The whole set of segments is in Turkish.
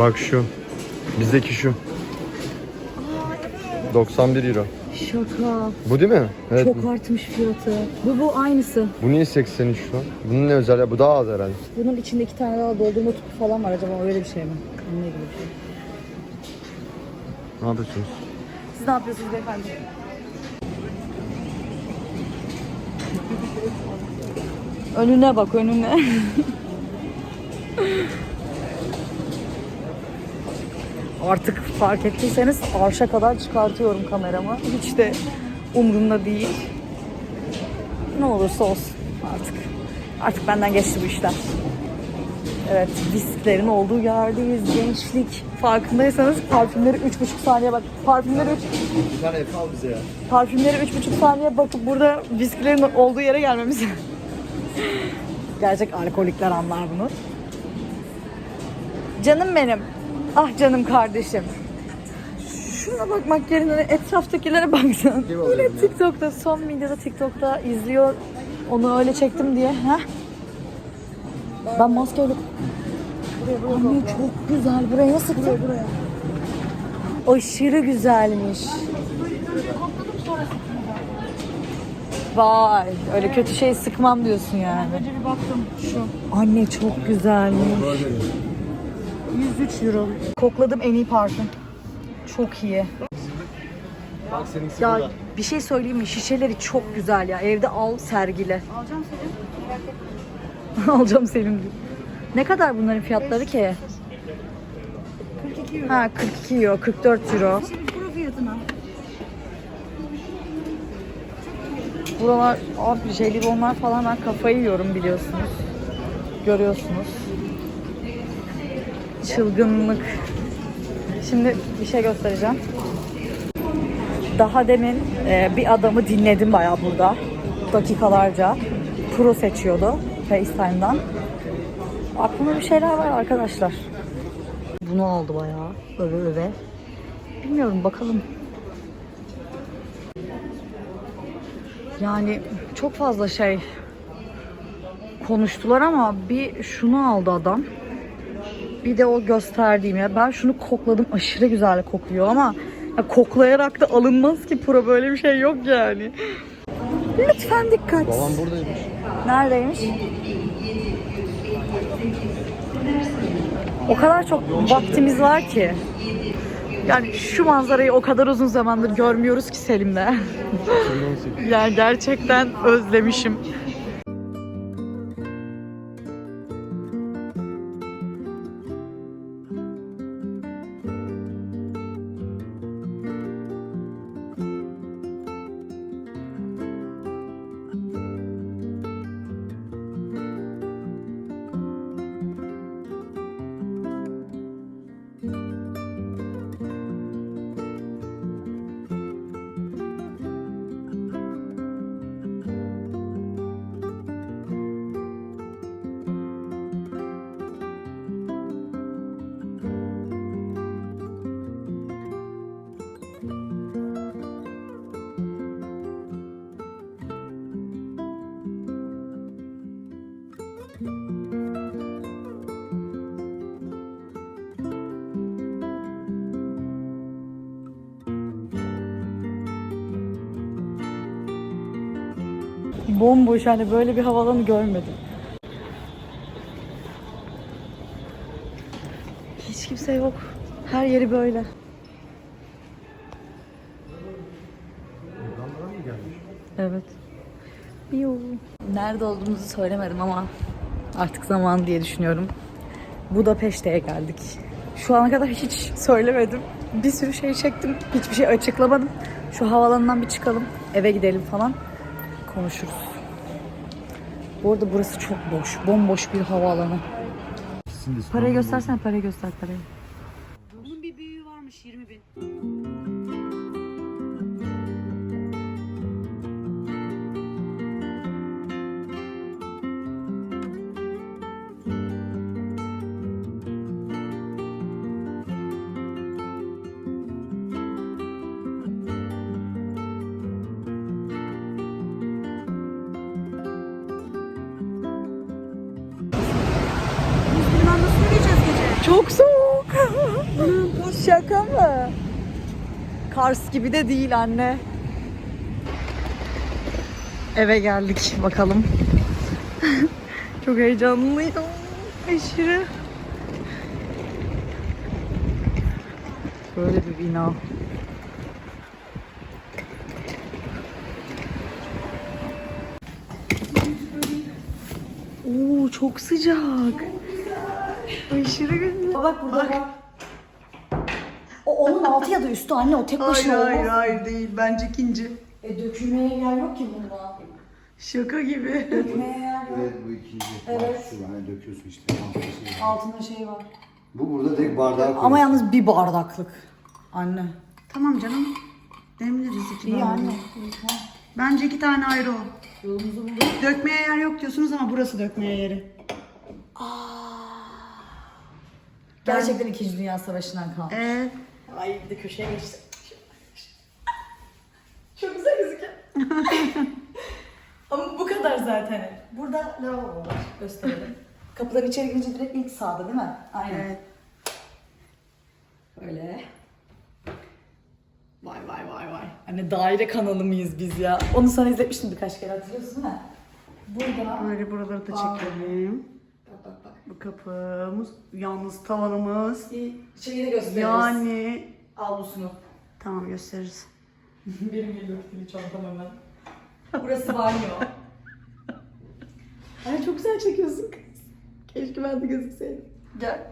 Bak şu. Bizdeki şu. 91 euro. Şaka. Bu değil mi? Evet. Çok artmış fiyatı. Bu bu aynısı. Bu niye 83 lan? Bunun ne özel ya? Bu daha az herhalde. Bunun içinde iki tane daha doldurma tüpü falan var. Acaba öyle bir şey mi? Onunla ilgili bir şey. Ne yapıyorsunuz? Siz ne yapıyorsunuz beyefendi? önüne bak önüne. Artık fark ettiyseniz arşa kadar çıkartıyorum kameramı. Hiç de umurumda değil. Ne olursa olsun artık. Artık benden geçti bu işler. Evet, viskilerin olduğu yerdeyiz. Gençlik. Farkındaysanız parfümleri 3,5 saniye bak. Parfümleri 3 Bir tane al bize ya. parfümleri 3,5 saniye bakıp burada viskilerin olduğu yere gelmemiz. Gerçek alkolikler anlar bunu. Canım benim. Ah canım kardeşim. Şuna bakmak yerine etraftakilere baksana. Yine? TikTok'ta, son videoda TikTok'ta izliyor. Onu öyle çektim diye. Heh. Ben maskeyle... Anne çok güzel. Buraya nasıl sıktın? Buraya. Aşırı güzelmiş. Vay, öyle kötü şey sıkmam diyorsun yani. Önce bir baktım şu. Anne çok güzelmiş. 103 euro. Kokladım en iyi parfüm. Çok iyi. Bak seninkisi Ya burada. bir şey söyleyeyim mi? Şişeleri çok güzel ya. Evde al sergile. Alacağım etme. Alacağım senin diye. Ne kadar bunların fiyatları ki? 42 euro. Ha 42 euro, 44 euro. Kuru fiyatına. Buralar abi jelibonlar falan ben kafayı yiyorum biliyorsunuz. Görüyorsunuz. Çılgınlık. Şimdi bir şey göstereceğim. Daha demin e, bir adamı dinledim bayağı burada. Dakikalarca. Pro seçiyordu FaceTime'dan. Aklımda bir şeyler var arkadaşlar. Bunu aldı bayağı. Öve öve. Bilmiyorum bakalım. Yani çok fazla şey konuştular ama bir şunu aldı adam. Bir de o gösterdiğim ya. Ben şunu kokladım. Aşırı güzel kokuyor ama ya koklayarak da alınmaz ki pro böyle bir şey yok yani. Lütfen dikkat. Babam buradaymış. Neredeymiş? O kadar çok vaktimiz var ki. Yani şu manzarayı o kadar uzun zamandır görmüyoruz ki Selim'le. 2018. Yani gerçekten özlemişim. Bomboş hani böyle bir havalanı görmedim. Hiç kimse yok. Her yeri böyle. Evet. Yo. Nerede olduğumuzu söylemedim ama artık zaman diye düşünüyorum. Budapeşte'ye geldik. Şu ana kadar hiç söylemedim. Bir sürü şey çektim. Hiçbir şey açıklamadım. Şu havalanından bir çıkalım. Eve gidelim falan. Konuşuruz. Bu arada burası çok boş. Bomboş bir havaalanı. Parayı göstersen parayı göster parayı. Şaka mı? Kars gibi de değil anne. Eve geldik bakalım. Çok heyecanlıyım. Aşırı. Böyle bir bina. Oo çok sıcak. Aşırı güzel. Bak burada bak. Onun altı ya da üstü anne o tek başına Hayır hayır olmaz. hayır değil. Bence ikinci. E dökülmeye yer yok ki bunda. Şaka gibi. Dökülmeye yer yok. Evet bu ikinci. Evet. Şu hani döküyorsun işte. altı şey var. Altında şey var. Bu burada tek bardağı koyuyorsun. Ama yalnız bir bardaklık. Anne. tamam canım. Demleriz iki İyi bardağı. anne. Bence iki tane ayrı o. Yolumuzu bulduk. Dökmeye yer yok diyorsunuz ama burası dökmeye yeri. Gerçekten 2. Dünya Savaşı'ndan kalmış. Ee, Ay bir de köşeye geçti. Çok güzel gözüküyor. Ama bu kadar zaten. Burada lavabo var. Gösterelim. Kapıdan içeri girince direkt ilk sağda değil mi? Aynen. evet. Öyle. Vay vay vay vay. Hani daire kanalı mıyız biz ya? Onu sana izletmiştim birkaç kere hatırlıyorsun değil mi? Burada. Böyle buraları da çekelim. Bak bak bak. Bu kapımız, yalnız tavanımız. Bir şeyi de gösteririz. Yani Avlusunu. tamam gösteririz. Benim geliyor kitili çantam hemen. Burası banyo. Ay çok güzel çekiyorsun kız. Keşke ben de gözükseydim. Gel.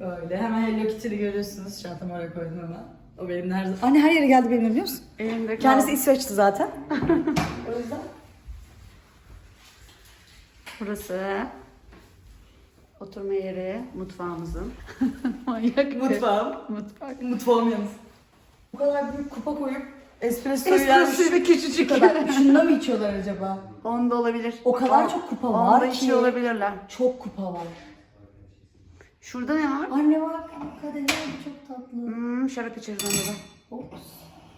Böyle hemen Hello Kitty'li görüyorsunuz. Çantamı oraya koydum hemen. O benim her zaman... Anne her yere geldi benim biliyor musun? Elimde Kendisi İsveç'ti zaten. o yüzden. Burası oturma yeri mutfağımızın. Manyak Mutfağım. Mutfak. Mutfağım yalnız. Bu kadar büyük kupa koyup espressoyu Espressoyu da küçücük. kadar. Şunda mı içiyorlar acaba? Onda olabilir. O kadar çok kupa var Onda ki. içiyor olabilirler. Çok kupa var. Şurada ne var? Anne bak kadehler çok tatlı. Hmm, şarap içeriz onda da. Ops.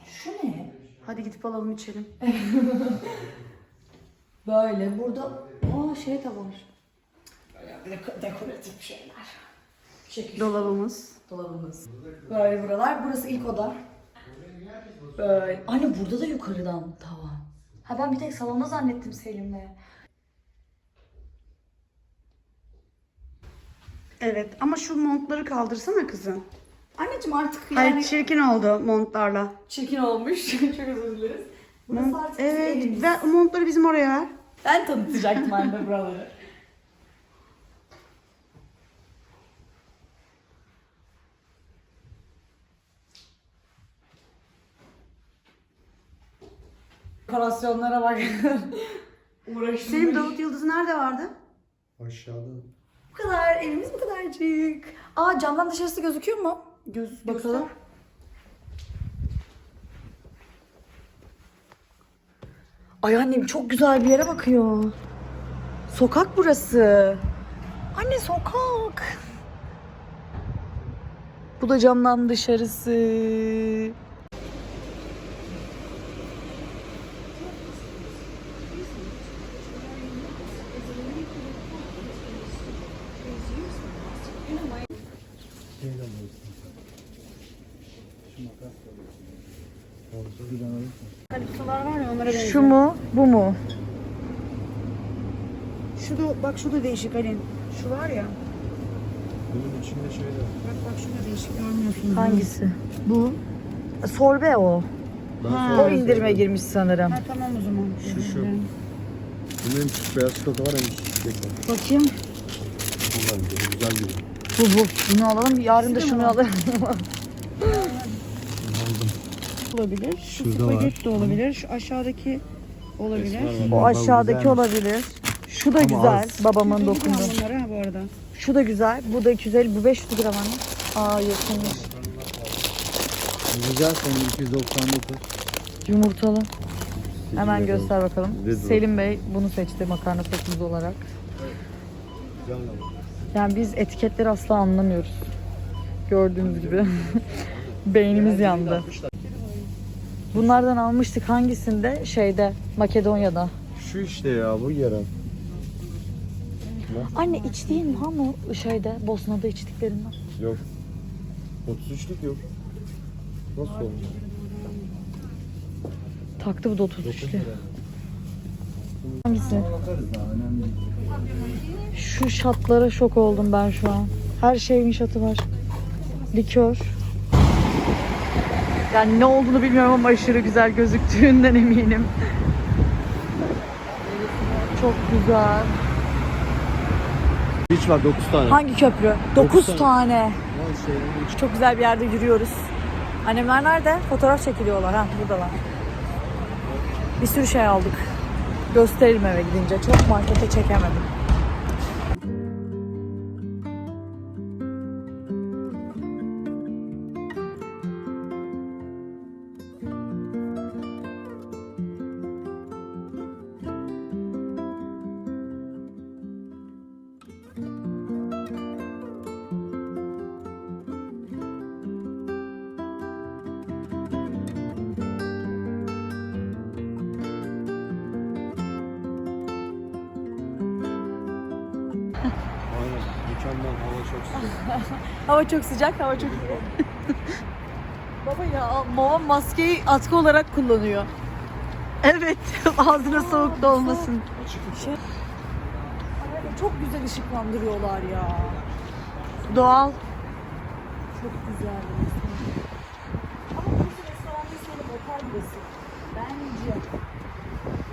Şu ne? Hadi gidip alalım içelim. Böyle burada aa şey de var. Böyle bir de dekoratif şeyler. Şekil. Dolabımız. Dolabımız. Böyle buralar. Burası ilk oda. Böyle. Anne burada da yukarıdan tavan. Ha ben bir tek salonda zannettim Selim'le. Evet ama şu montları kaldırsana kızım. Anneciğim artık yani Hayır çirkin oldu montlarla. çirkin olmuş. Çok özür dileriz. Burası Mont, artık evet evimiz. ver, montları bizim oraya ver. Ben tanıtacaktım anne buraları. Dekorasyonlara bak. Uğraşmış. Senin Davut Yıldızı nerede vardı? Aşağıda. Bu kadar, evimiz bu kadarcık. Aa camdan dışarısı gözüküyor mu? Göz, Bakalım. Ay annem çok güzel bir yere bakıyor. Sokak burası. Anne sokak. Bu da camdan dışarısı. Kalipsolar var ya onlara benziyor. Şu mu, bu mu? Şu da bak şu da değişik Halin. Şu var ya. Bunun içinde şey de. Bak bak şu da değişik görmüyorsun. Hangisi? Bu. Sorbe o. Ben O indirime girmiş sanırım. Ha tamam o zaman. Şu, şu. Bunun hem küçük beyaz çikolata var hem çiçek var. Bakayım. Bunlar güzel, güzel gibi. Bu bu. Bunu alalım. Yarın da şunu alalım. Aldım. Olabilir. Şu Şurada var. spagetti de olabilir. Şu aşağıdaki olabilir. Var. o aşağıdaki olabilir. Şu da Ama güzel. az. Babamın 150 gram dokunduğu. bunlar ha bu arada. Şu da güzel. Bu da 250. Bu 500 gram anne. Aa yakınmış. Güzel son 299. Yumurtalı. Hemen göster bakalım. Red Selim Bey bunu seçti makarna sosumuz olarak. Yani biz etiketleri asla anlamıyoruz. Gördüğünüz gibi. Beynimiz yandı. Bunlardan almıştık hangisinde? Şeyde, Makedonya'da. Şu işte ya bu yarım. Anne iç değil mi ha o şeyde, Bosna'da içtiklerinden? Yok. 33'lük yok. Nasıl olmuş? Taktı bu da 33'lü. Hangisi? Şu şatlara şok oldum ben şu an. Her şeyin şatı var. Likör. Yani ne olduğunu bilmiyorum ama aşırı güzel gözüktüğünden eminim. Çok güzel. Hiç var 9 tane. Hangi köprü? Dokuz 9 tane. tane. Lan şey, Çok güzel bir yerde yürüyoruz. Annemler nerede? Fotoğraf çekiliyorlar. Ha buradalar. Bir sürü şey aldık. Gösteririm eve gidince. Çok markete çekemedim. Hava çok sıcak, hava çok Baba ya babam maskeyi atkı olarak kullanıyor. Evet, ağzına soğuk da olmasın. Şey... Ay, Çok güzel ışıklandırıyorlar ya. Doğal. Çok güzel. Ama burası restoran değil, sanırım otel burası. Bence.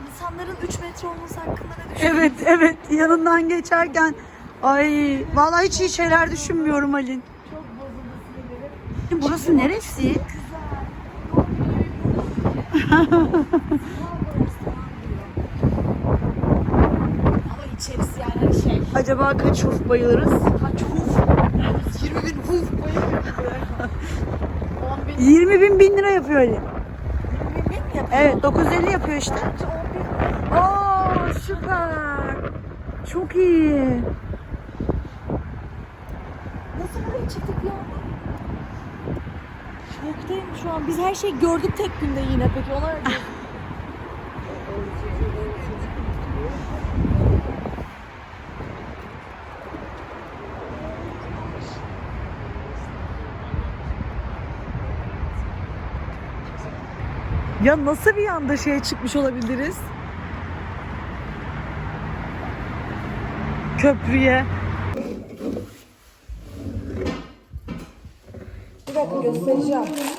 İnsanların 3 metre olması hakkında ne düşünüyorsun? Evet evet yanından geçerken ay vallahi hiç iyi şeyler düşünmüyorum Halin. Çok bozuldu sinirlerim. Burası neresi? Ama içerisi yani şey. Acaba kaç huf bayılırız? Kaç huf? 20 bin huf bayılıyor. 10 bin, 20 bin bin lira yapıyor Ali. 20 bin mi yapıyor? Evet 950 yapıyor işte. Bence 10 bin. Aa süper. Çok iyi. Nasıl buraya çıktık ya? An. Biz her şeyi gördük tek günde yine. Peki ona? Ya nasıl bir anda şeye çıkmış olabiliriz? Köprüye. Bir dakika göstereceğim.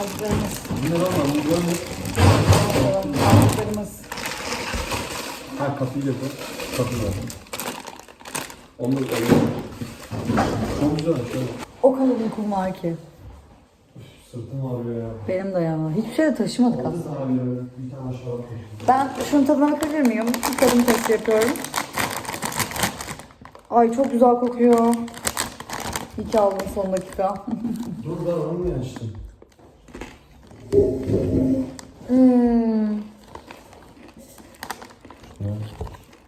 Aldıklarımız. Ne lan lan bu böyle? Aldıklarımız. Ha kapıyı getir. Kapı var. Onu da Çok güzel. Şöyle. O kadar uykum var ki. Sırtım ağrıyor ya. Benim de ya. Hiçbir şey de taşımadık Altı aslında. bile bir tane koşuyor. Ben şunun tadına bakabilir miyim? Bir tadım testi yapıyorum. Ay çok güzel kokuyor. İyi ki aldım son dakika. Dur da onu niye açtın? Hmm,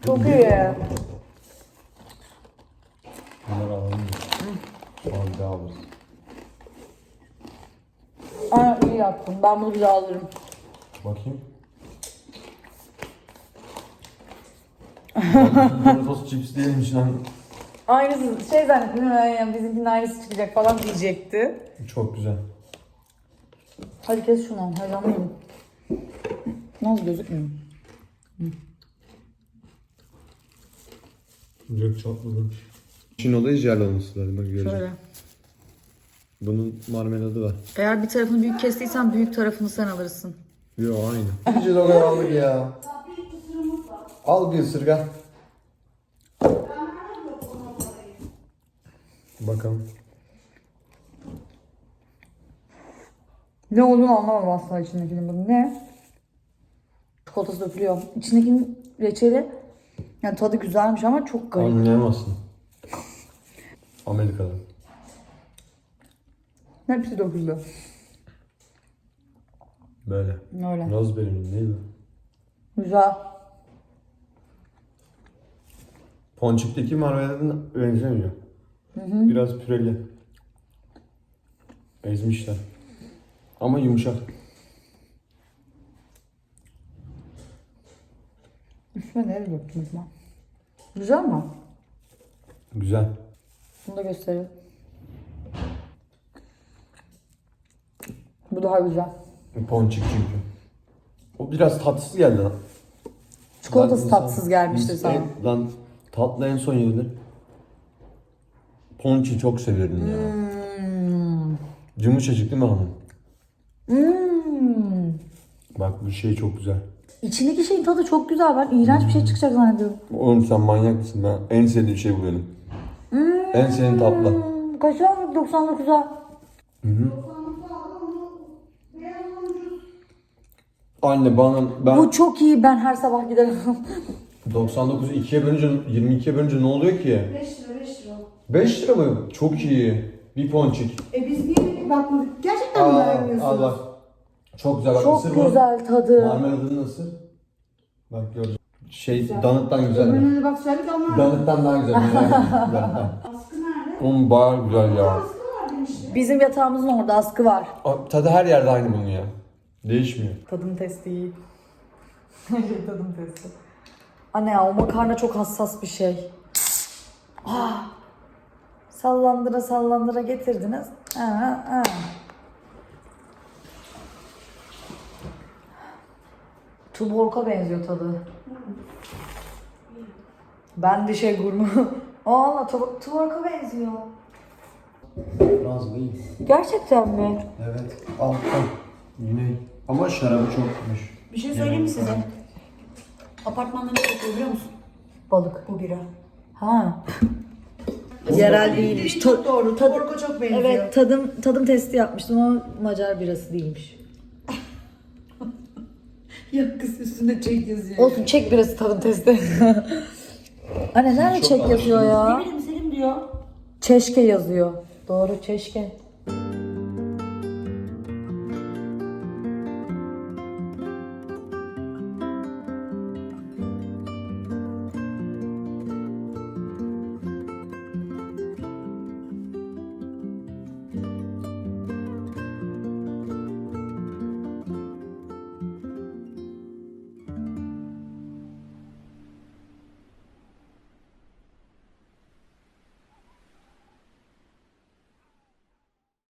çok iyi. Bunları alalım? Sonra bir daha alırız. Aynen iyi yaptın. Ben bunu bir daha alırım. Bakayım. Doritos chips değilmiş lan. Aynısı şey zannettim. Yani bizimkinin aynısı çıkacak falan diyecekti. Çok güzel. Hadi kes şunu. Heyecanlıyım. Nasıl gözükmüyor? Direkt çatladı. Çin olayı jel olması lazım. Bak göreceğim. Şöyle. Bunun marmeladı var. Eğer bir tarafını büyük kestiysen büyük tarafını sen alırsın. Yo aynı. İyice logo aldık ya. Al bir ısırgan. Bakalım. Ne olduğunu anlamadım aslında içindekinin. Bu ne? Çikolatası dökülüyor. İçindekinin reçeli yani tadı güzelmiş ama çok garip. Anlayamazsın. Amerika'da. Hepsi döküldü. Böyle. Öyle. Raspberry'nin neydi? Güzel. Ponçik'teki marmeladan benzemiyor. Biraz püreli. Ezmişler. Ama yumuşak. Üstüne nereye döktüm acaba? Güzel mi? Güzel. Bunu da gösterelim. Bu daha güzel. Ponçik çünkü. O biraz tatsız geldi lan. Çikolatası Lan tatsız insan- gelmiştir insan- sana. Lan tatlı en son yedilir. Ponçi çok severim ya. Hmm. Yumuşacık değil mi hanım? Hmm. Bak bu şey çok güzel. İçindeki şeyin tadı çok güzel. Ben iğrenç bir şey çıkacak zannediyorum. Oğlum sen manyak mısın? Ben en sevdiğim şey bu benim. En sevdiğim tatlı. Hmm, kaç aldık 99'a? Anne bana ben Bu çok iyi. Ben her sabah giderim. 99'u 2'ye bölünce 22'ye bölünce ne oluyor ki? 5 lira 5 lira. 5 lira mı? Çok iyi. Bir ponçik. E biz niye bakmadık? Gerçekten mi beğenmiyorsunuz? al bak. Çok güzel bak. çok ısır bunu. güzel tadı. Marmeladını ısır. Bak gördüm. Şey danıttan güzel. Ömer'e de bak söyledik ama Danıttan daha güzel. Danıttan. askı nerede? Oğlum bayağı güzel ya. Askı var demişti. Bizim yatağımızın orada askı var. Abi, Tadı her yerde aynı bunun ya. Değişmiyor. Tadım testi iyi. Tadım testi. Anne ya o makarna çok hassas bir şey. Ah. Sallandıra sallandıra getirdiniz. Ha, ha. Tuborg'a benziyor tadı. Ben de şey gurme. Aa, tu- Tuborg'a benziyor. Biraz iyi. Gerçekten mi? Evet. Alttan. Yine. Ama şarabı çokmuş. Bir şey söyleyeyim mi size? Apartmanda ne satıyor biliyor musun? Balık. Bu bira. Ha. Yerel değilmiş. Çok doğru. Tuborg'a çok benziyor. Evet tadım tadım testi yapmıştım ama Macar birası değilmiş. Ya kız üstünde çek yazıyor. Olsun Çek birası tadım testi. Anne nerede Çok Çek yazıyor ya? Ne bileyim Selim diyor. Çeşke yazıyor. Doğru Çeşke.